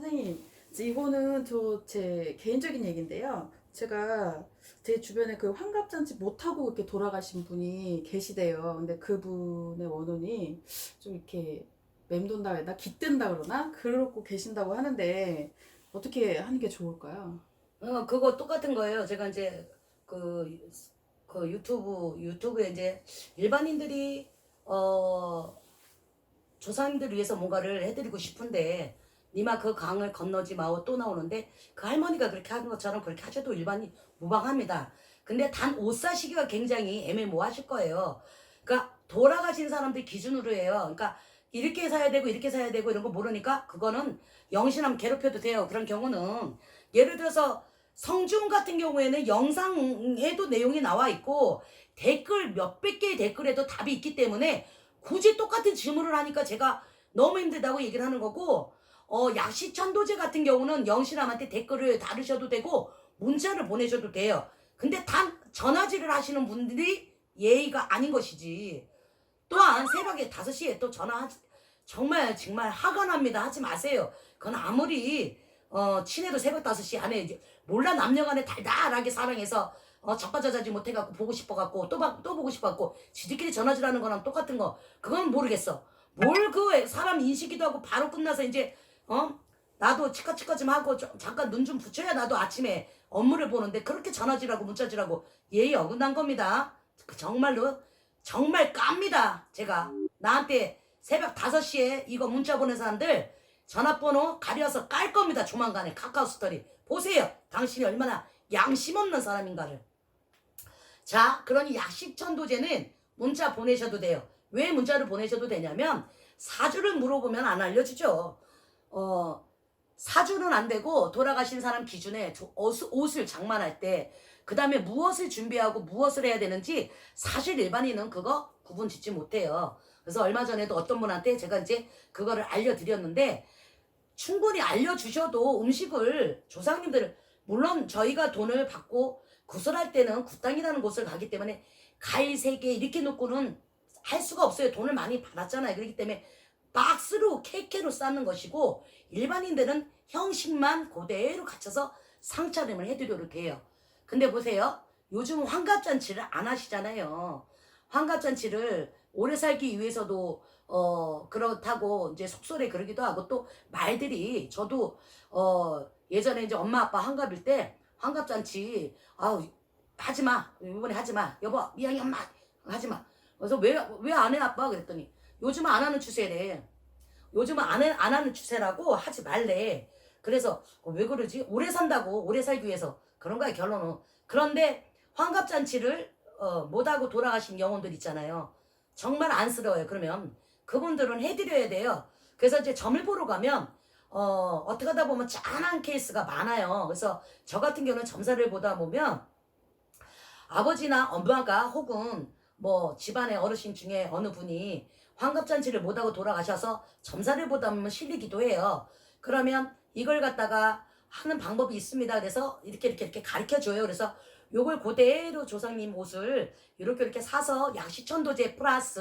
선생님, 이거는 저 제 개인적인 얘기인데요. 제가 제 주변에 그 환갑잔치 못하고 이렇게 돌아가신 분이 계시대요. 근데 그분의 원혼이 좀 이렇게 맴돈다 그러나 깃든다 그러나 그러고 계신다고 하는데 어떻게 하는 게 좋을까요? 어, 그거 똑같은 거예요. 제가 이제 그, 그 유튜브, 유튜브에 이제 일반인들이, 어, 조상님들 위해서 뭔가를 해드리고 싶은데, 니마 그 강을 건너지 마오 또 나오는데, 그 할머니가 그렇게 하는 것처럼 그렇게 하셔도 일반인 무방합니다. 근데 단 옷 사시기가 굉장히 애매모호하실 거예요. 그러니까 돌아가신 사람들 기준으로 해요. 그러니까 이렇게 사야 되고 이렇게 사야 되고 이런 거 모르니까 그거는 영신하면 괴롭혀도 돼요. 그런 경우는 예를 들어서 성중 같은 경우에는 영상에도 내용이 나와 있고 댓글 몇백 개의 댓글에도 답이 있기 때문에 굳이 똑같은 질문을 하니까 제가 너무 힘들다고 얘기를 하는 거고 어 약시천도제 같은 경우는 영신함한테 댓글을 다루셔도 되고 문자를 보내셔도 돼요. 근데 단 전화질을 하시는 분들이 예의가 아닌 것이지. 또한 새벽에 5시에 또 전화 정말 정말 화가 납니다. 하지 마세요. 그건 아무리 어 친해도 새벽 5시 안에 몰라 남녀간에 달달하게 사랑해서 어 자빠자자지 못해갖고 보고 싶어갖고 또, 봐- 또 보고 싶어갖고 지들끼리 전화질하는 거랑 똑같은 거 그건 모르겠어. 뭘 그 사람 인식기도 하고 바로 끝나서 이제 어 나도 치카치카 좀 하고 좀 잠깐 눈 좀 붙여야 나도 아침에 업무를 보는데 그렇게 전화질하고 문자질하고 예의 어긋난 겁니다. 그 정말로 정말 깝니다. 제가 나한테 새벽 5시에 이거 문자 보낸 사람들 전화번호 가려서 깔 겁니다. 조만간에 카카오 스토리 보세요. 당신이 얼마나 양심 없는 사람인가를. 자, 그러니 약식천도제는 문자 보내셔도 돼요. 왜 문자를 보내셔도 되냐면 사주를 물어보면 안 알려주죠. 어, 사주는 안 되고 돌아가신 사람 기준에 옷을 장만할 때 그 다음에 무엇을 준비하고 무엇을 해야 되는지 사실 일반인은 그거 구분 짓지 못해요. 그래서 얼마 전에도 어떤 분한테 제가 이제 그거를 알려드렸는데 충분히 알려주셔도 음식을 조상님들 물론 저희가 돈을 받고 구슬할 때는 구땅이라는 곳을 가기 때문에 가일 세개 이렇게 놓고는 할 수가 없어요. 돈을 많이 받았잖아요. 그렇기 때문에 박스로 케이크로 쌓는 것이고 일반인들은 형식만 그대로 갖춰서 상차림을 해드리도록 해요. 근데 보세요. 요즘 환갑잔치를 안 하시잖아요. 환갑잔치를 오래 살기 위해서도 어 그렇다고 이제 속설에 그러기도 하고 또 말들이 저도 어 예전에 이제 엄마 아빠 환갑일 때 환갑잔치 아우 하지마 이번에 하지마 여보 미안해 엄마 하지마 그래서 왜 왜 안 해 아빠 그랬더니 요즘은 안 하는 추세래. 요즘은 안, 하는 추세라고 하지 말래. 그래서 어, 왜 그러지? 오래 산다고 오래 살기 위해서. 그런 거야 결론은. 그런데 환갑잔치를 어, 못하고 돌아가신 영혼들 있잖아요. 정말 안쓰러워요 그러면. 그분들은 해드려야 돼요. 그래서 이제 점을 보러 가면 어, 어떻게 하다 보면 짠한 케이스가 많아요. 그래서 저 같은 경우는 점사를 보다 보면 아버지나 엄마가 혹은 뭐 집안의 어르신 중에 어느 분이 환갑잔치를 못하고 돌아가셔서 점사를 보다 보면 실리기도 해요. 그러면 이걸 갖다가 하는 방법이 있습니다. 그래서 이렇게 이렇게 이렇게 가르쳐 줘요. 그래서 요걸 그대로 조상님 옷을 이렇게 이렇게 사서 양식천도제 플러스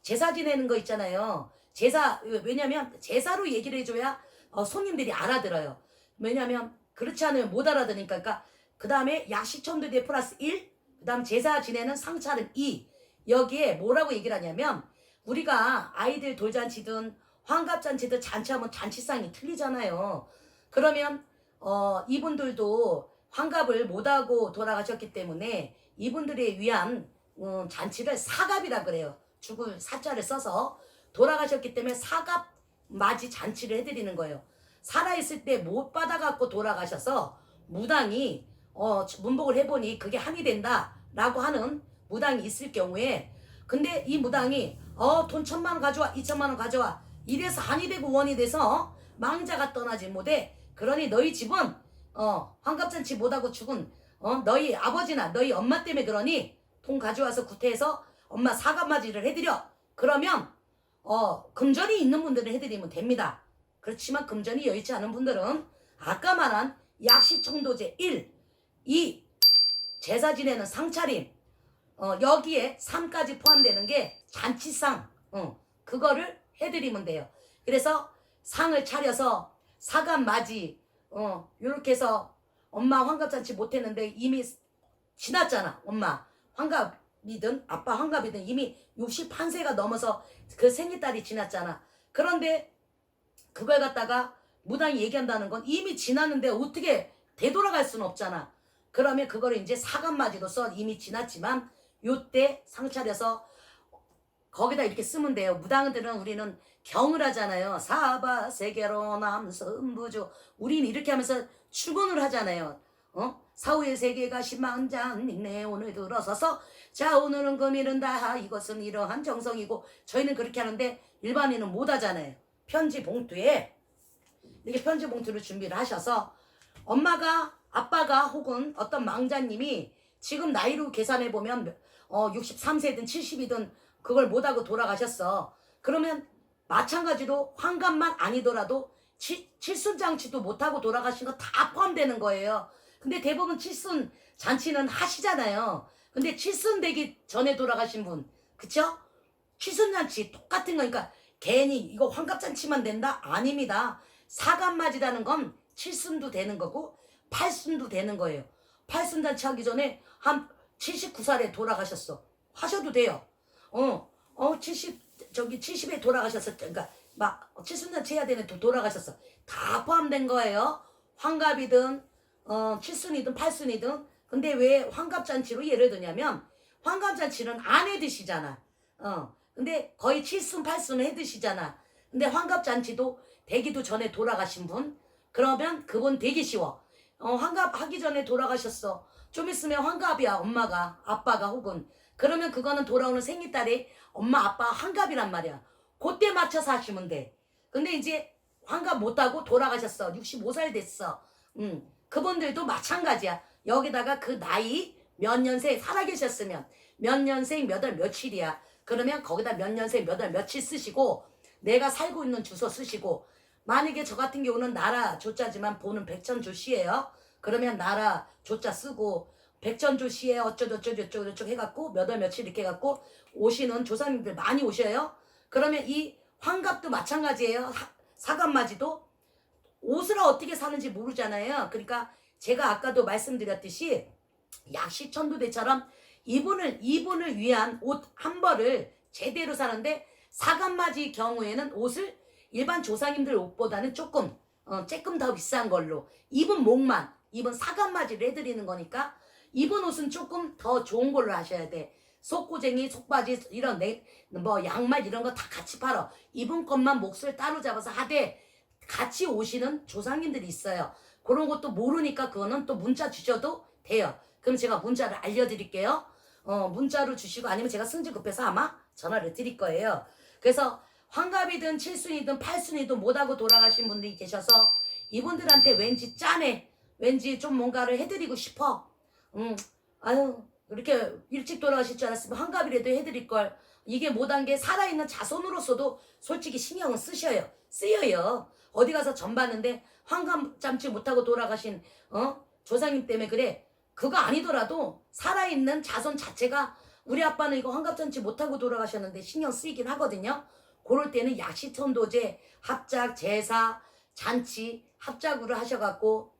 제사 지내는 거 있잖아요. 제사 왜냐면 제사로 얘기를 해줘야 어, 손님들이 알아들어요. 왜냐면 그렇지 않으면 못 알아들으니까. 그러니까 그 다음에 약식천도제 플러스 1, 그 다음 제사 지내는 상차림 2. 여기에 뭐라고 얘기를 하냐면 우리가 아이들 돌잔치든 환갑잔치든 잔치하면 잔치상이 틀리잖아요. 그러면 어, 이분들도 환갑을 못하고 돌아가셨기 때문에 이분들에 위한 음, 잔치를 사갑이라 그래요. 죽을 사자를 써서 돌아가셨기 때문에 사갑 맞이 잔치를 해드리는 거예요. 살아있을 때 못 받아갖고 돌아가셔서 무당이 어, 문복을 해보니 그게 한이 된다라고 하는 무당이 있을 경우에 근데 이 무당이 어 돈 천만 원 가져와 이천만 원 가져와. 이래서 한이 되고 원이 돼서 망자가 떠나지 못해. 그러니 너희 집은 어 환갑잔치 못하고 죽은 어 너희 아버지나 너희 엄마 때문에 그러니 돈 가져와서 구태해서 엄마 사과맞이를 해드려. 그러면 어 금전이 있는 분들은 해드리면 됩니다. 그렇지만 금전이 여의치 않은 분들은 아까 말한 약시청도제 1, 2 제사 지내는 상차림 어, 여기에 3까지 포함되는 게 잔치상 어, 그거를 해드리면 돼요. 그래서 상을 차려서 사감 맞이 어 요렇게 해서 엄마 환갑잔치 못했는데 이미 지났잖아 엄마. 환갑이든 아빠 환갑이든 이미 61세가 넘어서 그 생일달이 지났잖아. 그런데 그걸 갖다가 무당이 얘기한다는 건 이미 지났는데 어떻게 되돌아갈 수는 없잖아. 그러면 그거를 이제 사감맞이로서 이미 지났지만 요때 상차려서 거기다 이렇게 쓰면 돼요. 무당들은 우리는 경을 하잖아요. 사바 세계로 남선부주. 우리는 이렇게 하면서 출근을 하잖아요. 어? 사후의 세계가 닉네 오늘 들어서서 자 오늘은 금일은 다 이것은 이러한 정성이고 저희는 그렇게 하는데 일반인은 못 하잖아요. 편지 봉투에 이렇게 편지 봉투를 준비를 하셔서 엄마가 아빠가 혹은 어떤 망자님이 지금 나이로 계산해 보면 어 63세든 70이든 그걸 못하고 돌아가셨어. 그러면 마찬가지로 환갑만 아니더라도 치, 칠순 장치도 못하고 돌아가신 거 다 포함되는 거예요. 근데 대부분 칠순 잔치는 하시잖아요. 근데 칠순 되기 전에 돌아가신 분, 그쵸? 칠순 잔치 똑같은 거니까 괜히 이거 환갑 잔치만 된다? 아닙니다. 사감 맞이라는 건 칠순도 되는 거고 팔순도 되는 거예요. 팔순 잔치 하기 전에 한 79살에 돌아가셨어. 하셔도 돼요. 어, 어, 70, 저기 70에 돌아가셨어. 그러니까 막 칠순잔치 해야 되는 도 돌아가셨어. 다 포함된 거예요. 환갑이든, 어, 칠순이든 팔순이든. 근데 왜 환갑잔치로 예를 드냐면, 환갑잔치는 안 해 드시잖아. 어, 근데 거의 칠순, 팔순 해 드시잖아. 근데 환갑잔치도 되기도 전에 돌아가신 분? 그러면 그분 되기 쉬워. 어, 환갑 하기 전에 돌아가셨어. 좀 있으면 환갑이야, 엄마가, 아빠가 혹은. 그러면 그거는 돌아오는 생일달에 엄마, 아빠 환갑이란 말이야. 그때 맞춰서 하시면 돼. 근데 이제 환갑 못하고 돌아가셨어. 65살 됐어. 음, 그분들도 마찬가지야. 여기다가 그 나이 몇 년생 살아계셨으면 몇 년생 몇 월 며칠이야. 그러면 거기다 몇 년생 몇 월 며칠 쓰시고 내가 살고 있는 주소 쓰시고 만약에 저 같은 경우는 나라 조자지만 보는 백천조씨예요. 그러면 나라 조자 쓰고 백천조씨에 어쩌고저쩌고 저쩌고 해갖고 몇 월 며칠 이렇게 해갖고 오시는 조상님들 많이 오셔요. 그러면 이 환갑도 마찬가지예요. 하- 사감맞이도 옷을 어떻게 사는지 모르잖아요. 그러니까 제가 아까도 말씀드렸듯이 약시천도대처럼 이분을 이분을 위한 옷 한 벌을 제대로 사는데 사감맞이 경우에는 옷을 일반 조상님들 옷보다는 조금 어, 조금 더 비싼 걸로 입은 목만 입은 사감맞이를 해드리는 거니까 입은 옷은 조금 더 좋은 걸로 하셔야 돼. 속고쟁이, 속바지 이런 내, 뭐 양말 이런 거 다 같이 팔어. 입은 것만 몫을 따로 잡아서 하되 같이 오시는 조상님들이 있어요. 그런 것도 모르니까 그거는 또 문자 주셔도 돼요. 그럼 제가 문자를 알려드릴게요. 어, 문자로 주시고 아니면 제가 승질 급해서 아마 전화를 드릴 거예요. 그래서 환갑이든 칠순이든 팔순이든 못하고 돌아가신 분들이 계셔서 이분들한테 왠지 짠해. 왠지 좀 뭔가를 해드리고 싶어. 음, 아유, 이렇게 일찍 돌아가실 줄 알았으면 환갑이라도 해드릴 걸. 이게 못한 게 살아있는 자손으로서도 솔직히 신경은 쓰셔요. 쓰여요. 어디 가서 전 봤는데 환갑 잠치 못하고 돌아가신 어 조상님 때문에 그래. 그거 아니더라도 살아있는 자손 자체가 우리 아빠는 이거 환갑 잔치 못하고 돌아가셨는데 신경 쓰이긴 하거든요. 그럴 때는 야시천도제, 합작, 제사, 잔치 합작으로 하셔갖고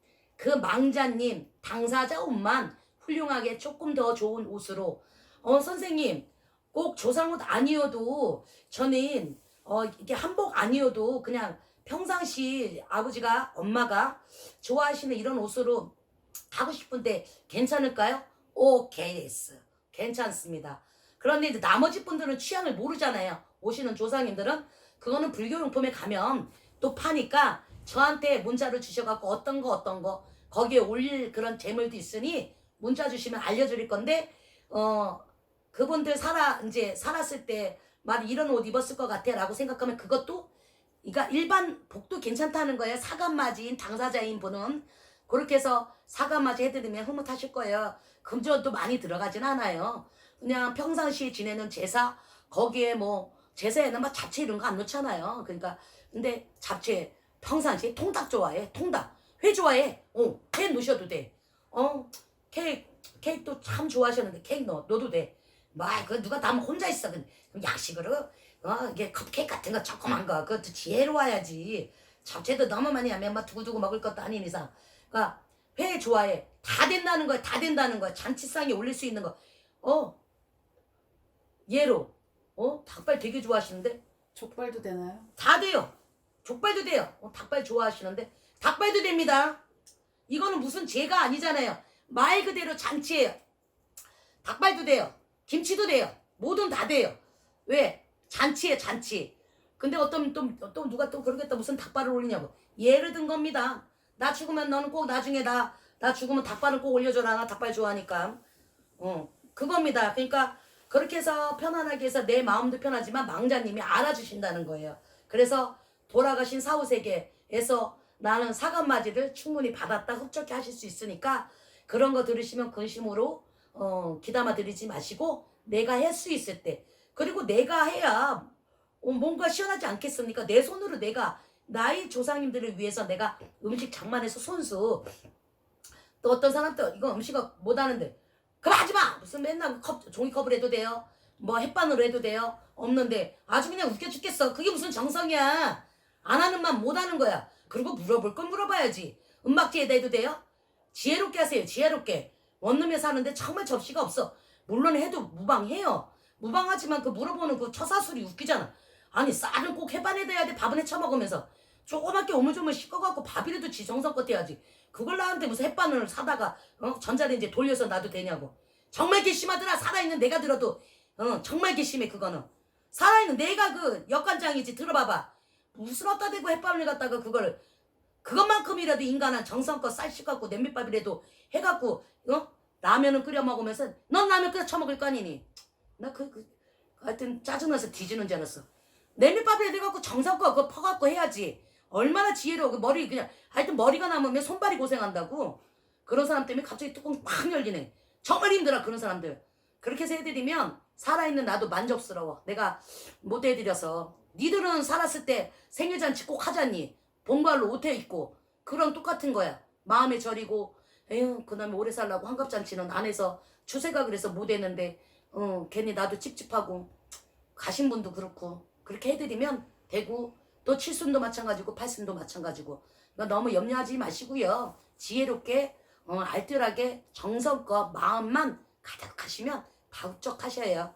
그 망자님 당사자 옷만 훌륭하게 조금 더 좋은 옷으로 어 선생님 꼭 조상옷 아니어도 저는 어 이게 한복 아니어도 그냥 평상시 아버지가 엄마가 좋아하시는 이런 옷으로 하고 싶은데 괜찮을까요? 오케이 했어 괜찮습니다. 그런데 이제 나머지 분들은 취향을 모르잖아요. 오시는 조상님들은 그거는 불교용품에 가면 또 파니까 저한테 문자를 주셔갖고 어떤 거 어떤 거 거기에 올릴 그런 재물도 있으니 문자 주시면 알려드릴 건데 어 그분들 살아 이제 살았을 때 말 이런 옷 입었을 것 같아라고 생각하면 그것도 그러니까 일반 복도 괜찮다는 거예요. 사감맞이인 당사자인 분은 그렇게 해서 사감맞이 해드리면 흐뭇하실 거예요. 금전도 많이 들어가진 않아요. 그냥 평상시에 지내는 제사 거기에 뭐 제사에는 막 잡채 이런 거 안 넣잖아요. 그러니까 근데 잡채 평상시에 통닭 좋아해. 통닭. 회 좋아해. 어, 회 넣으셔도 돼. 어, 케이크 케이크도 참 좋아하셨는데 케이크 넣어 넣어도 돼. 막 그 누가 다 혼자 있어. 그럼 야식으로 어 이게 컵케이크 같은 거 조그만 거 그것도 지혜로워야지. 잡채도 너무 많이 하면 막 두고두고 먹을 것도 아닌 이상. 그러니까 회 좋아해. 다 된다는 거야. 다 된다는 거야. 잔치상에 올릴 수 있는 거. 어. 예로. 어? 닭발 되게 좋아하시는데 족발도 되나요? 다 돼요. 족발도 돼요. 어, 닭발 좋아하시는데 닭발도 됩니다. 이거는 무슨 죄가 아니잖아요. 말 그대로 잔치예요. 닭발도 돼요. 김치도 돼요. 뭐든 다 돼요. 왜? 잔치에 잔치. 근데 어떤 또, 또 누가 또 그러겠다 무슨 닭발을 올리냐고. 예를 든 겁니다. 나 죽으면 너는 꼭 나중에 나, 나 죽으면 닭발을 꼭 올려줘라. 나 닭발 좋아하니까. 어, 그겁니다. 그러니까 그렇게 해서 편안하게 해서 내 마음도 편하지만 망자님이 알아주신다는 거예요. 그래서 돌아가신 사후세계에서 나는 사감맞이를 충분히 받았다. 흡족해 하실 수 있으니까 그런 거 들으시면 근심으로 어, 기담아 드리지 마시고 내가 할 수 있을 때. 그리고 내가 해야 어, 뭔가 시원하지 않겠습니까? 내 손으로 내가 나의 조상님들을 위해서 내가 음식 장만해서 손수. 또 어떤 사람도 이거 음식을 못 하는데 그럼 하지 마! 무슨 맨날 컵 종이컵을 해도 돼요? 뭐 햇반으로 해도 돼요? 없는데 아주 그냥 웃겨 죽겠어. 그게 무슨 정성이야? 안 하는 만 못 하는 거야 그리고 물어볼 건 물어봐야지. 은박지에다 해도 돼요? 지혜롭게 하세요 지혜롭게. 원룸에 사는데 정말 접시가 없어. 물론 해도 무방해요. 무방하지만 그 물어보는 그 처사술이 웃기잖아. 아니 쌀은 꼭 햇반에다 해야 돼 밥은 해쳐 먹으면서. 조그맣게 오물조물 씻어갖고 밥이라도 지 정성껏 해야지. 그걸 나한테 무슨 햇반을 사다가 어? 전자레인지에 돌려서 놔도 되냐고. 정말 괘씸하더라 살아있는 내가 들어도. 어, 정말 괘씸해 그거는. 살아있는 내가 그 역관장이지 들어봐봐 무슨 어따 대고 햇반을 갖다가 그걸 그것만큼이라도 인간한 정성껏 쌀 씻갖고 냄비밥이라도 해갖고 어? 라면을 끓여 먹으면서 넌 라면 끓여 처먹을 거 아니니? 나그 그, 하여튼 짜증나서 뒤지는 줄 알았어. 냄비밥이라도 해갖고 정성껏 그거 퍼갖고 해야지. 얼마나 지혜로워. 그 머리 그냥 하여튼 머리가 남으면 손발이 고생한다고. 그런 사람 때문에 갑자기 뚜껑 팍 열리네. 정말 힘들어 그런 사람들. 그렇게 해서 해드리면 살아있는 나도 만족스러워. 내가 못 해드려서 니들은 살았을 때 생일잔치 꼭 하잖니 본갈로 옷 해입고 그런 똑같은 거야. 마음에 저리고 에휴 그다음에 오래 살라고 환갑잔치는 안 해서 추세가 그래서 못 했는데 어 괜히 나도 찝찝하고. 가신 분도 그렇고. 그렇게 해드리면 되고. 또 칠순도 마찬가지고 팔순도 마찬가지고. 그러니까 너무 염려하지 마시고요. 지혜롭게 어, 알뜰하게 정성껏 마음만 가득하시면 다 흡족하셔요